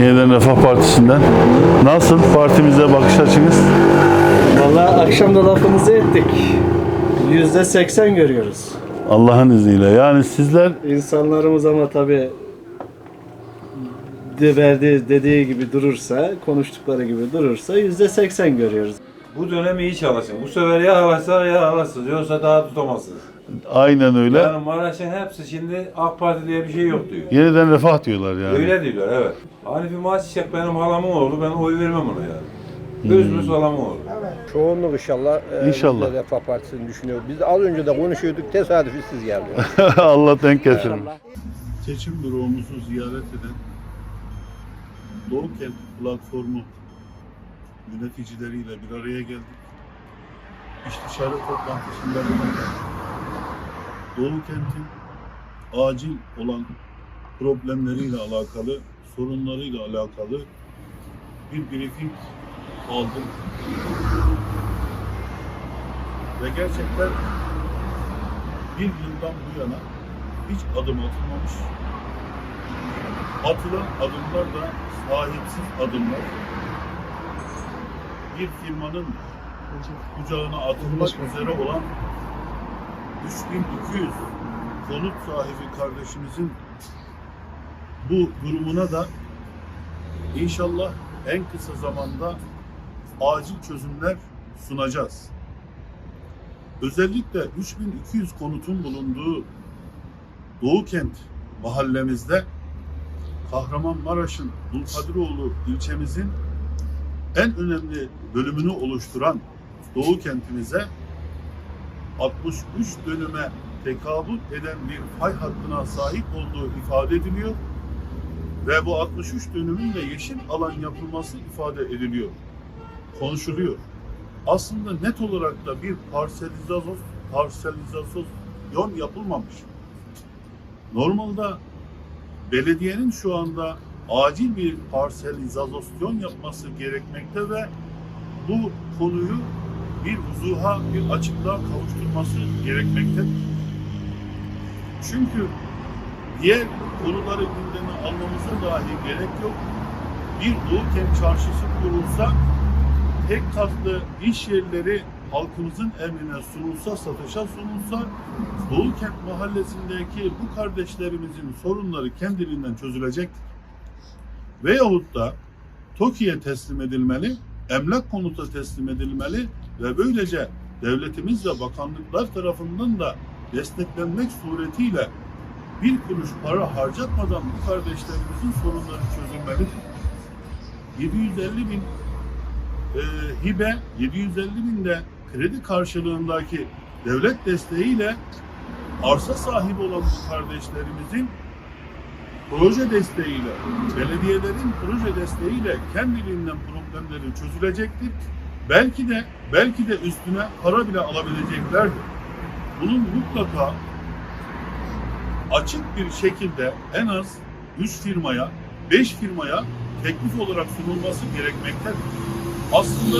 Yeniden Refah Partisi'nden. Nasıl partimize bakış açınız? Vallahi akşam da lafımızı ettik. Yüzde seksen görüyoruz. Allah'ın izniyle. Yani sizler İnsanlarımız ama tabi de verdiği dediği gibi durursa, konuştukları gibi durursa yüzde seksen görüyoruz. Bu dönem iyi çalışın. Bu sefer ya halaslar ya halasız. Yoksa daha tutamazsınız. Aynen öyle. Yani Maraş'ın hepsi şimdi AK Parti diye bir şey yok diyor. Yeniden Refah diyorlar yani. Öyle diyorlar evet. Hanifi Maçiçek benim halamın oğlu. Ben oy vermem ona yani. Özümüz halamın oğlu. Çoğunluk inşallah. e, İnşallah. biz de Refah Partisi'ni düşünüyoruz. Biz de az önce de konuşuyorduk. Tesadüfi siz geldiniz. Allah denk getirin. seçim büromuzu ziyaret eden Doğu Kent Platformu yöneticileriyle bir araya geldik. İstişare toplantısında bulunduk. Doğu Kent'in acil olan problemleriyle alakalı, sorunlarıyla alakalı bir briefing aldım. Ve gerçekten bir yıldan bu yana hiç adım atılmamış. Atılan adımlar da sahipsiz adımlar. Bir firmanın kucağına atılmak üzere olan 3200 konut sahibi kardeşimizin bu durumuna da inşallah en kısa zamanda acil çözümler sunacağız. Özellikle 3200 konutun bulunduğu Doğu Kent mahallemizde Kahramanmaraş'ın Dulkadiroğlu ilçemizin en önemli bölümünü oluşturan Doğu Kentimize 63 dönüme tekabül eden bir fay hattına sahip olduğu ifade ediliyor ve bu 63 dönümün de yeşil alan yapılması ifade ediliyor. Konuşuluyor. Aslında net olarak da bir parselizasyon, parselizasyon yapılmamış. Normalde belediyenin şu anda acil bir parselizasyon yapması gerekmekte ve bu konuyu bir vuzuha, bir açıklığa kavuşturması gerekmekte. Çünkü diğer konuları gündeme almamıza dahi gerek yok. Bir Doğu Kent çarşısı kurulsa, tek katlı iş yerleri halkımızın emrine sunulsa, satışa sunulsa, Doğu Kent mahallesindeki bu kardeşlerimizin sorunları kendiliğinden çözülecektir. Veyahut da TOKİ'ye teslim edilmeli, emlak konuta teslim edilmeli ve böylece devletimiz ve bakanlıklar tarafından da desteklenmek suretiyle bir kuruş para harcatmadan bu kardeşlerimizin sorunları çözülmelidir. 750 bin e, hibe, 750 bin de kredi karşılığındaki devlet desteğiyle arsa sahibi olan bu kardeşlerimizin proje desteğiyle, belediyelerin proje desteğiyle kendiliğinden problemleri çözülecektir. Belki de belki de üstüne para bile alabileceklerdir. Bunun mutlaka açık bir şekilde en az 3 firmaya, 5 firmaya teklif olarak sunulması gerekmektedir. Aslında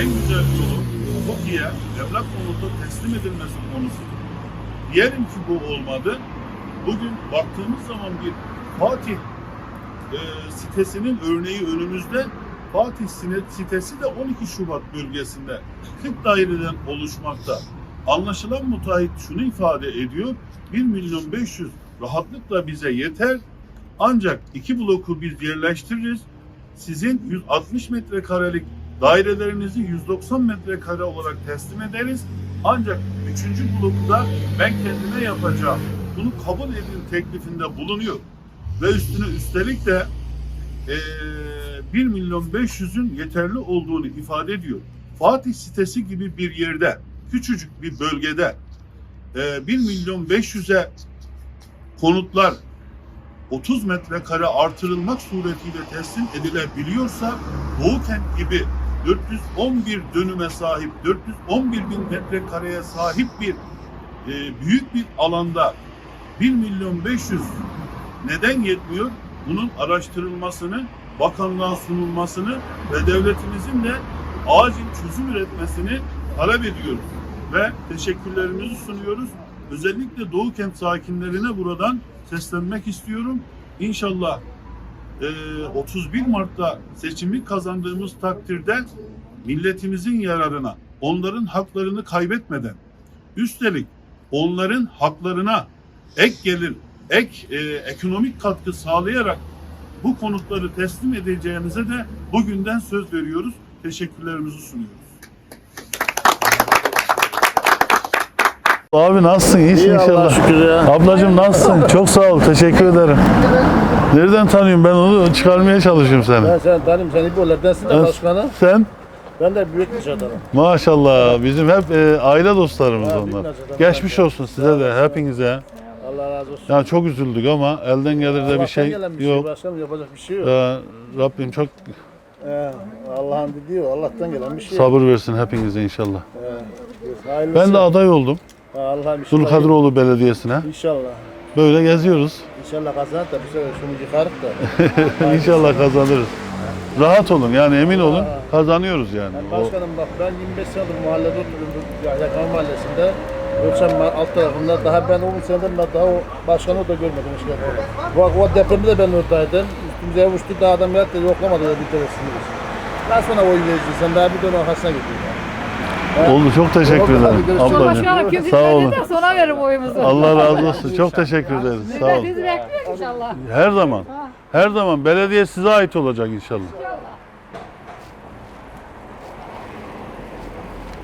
en güzel yolu TOKİ'ye emlak konutu teslim edilmesi konusudur. Diyelim ki bu olmadı. Bugün baktığımız zaman bir Fatih e, sitesinin örneği önümüzde. Fatih sitesi de 12 Şubat bölgesinde 40 daireden oluşmakta. Anlaşılan müteahhit şunu ifade ediyor. 1 milyon 500 rahatlıkla bize yeter. Ancak iki bloku biz yerleştiririz. Sizin 160 metrekarelik dairelerinizi 190 metrekare olarak teslim ederiz. Ancak üçüncü bloku da ben kendime yapacağım. Bunu kabul edin teklifinde bulunuyor. Ve üstüne üstelik de eee 1 milyon 500'ün yeterli olduğunu ifade ediyor. Fatih sitesi gibi bir yerde, küçücük bir bölgede eee 1 milyon 500'e konutlar 30 metrekare artırılmak suretiyle teslim edilebiliyorsa Doğu Kent gibi 411 dönüme sahip, 411 bin metrekareye sahip bir e, büyük bir alanda 1 milyon 500 neden yetmiyor? Bunun araştırılmasını, bakanlığa sunulmasını ve devletimizin de acil çözüm üretmesini talep ediyoruz. Ve teşekkürlerimizi sunuyoruz. Özellikle Doğu Kent sakinlerine buradan seslenmek istiyorum. İnşallah e, 31 Mart'ta seçimi kazandığımız takdirde milletimizin yararına, onların haklarını kaybetmeden, üstelik onların haklarına ek gelir, ek e, ekonomik katkı sağlayarak bu konutları teslim edeceğimize de bugünden söz veriyoruz. Teşekkürlerimizi sunuyoruz. Abi nasılsın? İyisin İyi inşallah. şükür ya. Ablacığım nasılsın? Çok sağ ol. Teşekkür ederim. Nereden tanıyorum ben onu çıkarmaya çalışıyorum seni. Ben sen tanıyorum seni İbo'lardansın da başkanı. Sen? Ben de büyük bir adamım. Maşallah. Bizim hep e, aile dostlarımız onlar. Geçmiş olsun size de hepinize. Allah razı olsun. Yani çok üzüldük ama elden gelir de bir Allah'tan şey gelen bir yok. Şey, başkanım yapacak bir şey yok. Ee, Rabbim çok Ee, Allah'ın dediği o. Allah'tan gelen bir şey yok. sabır versin hepinize inşallah. Ee, hayırlısı. Ben de aday oldum. Allah'ım inşallah. Dulkadiroğlu Belediyesi'ne. İnşallah. Böyle geziyoruz. İnşallah kazanır da bir sefer şunu yıkarık da. İnşallah kazanırız. Rahat olun yani emin olun kazanıyoruz yani. Yani O- başkanım bak ben 25 senedir mahallede oturuyorum. Yakın mahallesinde. Ölçem var alt tarafında. Daha ben 10 senedir ben daha o başkanı da görmedim işte. Bak o depremde de ben oradaydım. Üstümüze uçtu da adam yattı yoklamadı da bir tanesini. Ben sana oy vereceğim. Sen daha bir dön arkasına gidiyorsun. Oldu çok teşekkür Oldu, hadi ederim görüşürüz. ablacığım. Başkanım Sağ olun. de sonra verim oyumuzu. Allah razı olsun. Çok teşekkür ederiz. Sağ olun. Biz bekliyoruz inşallah. Her zaman. Her zaman belediye size ait olacak inşallah.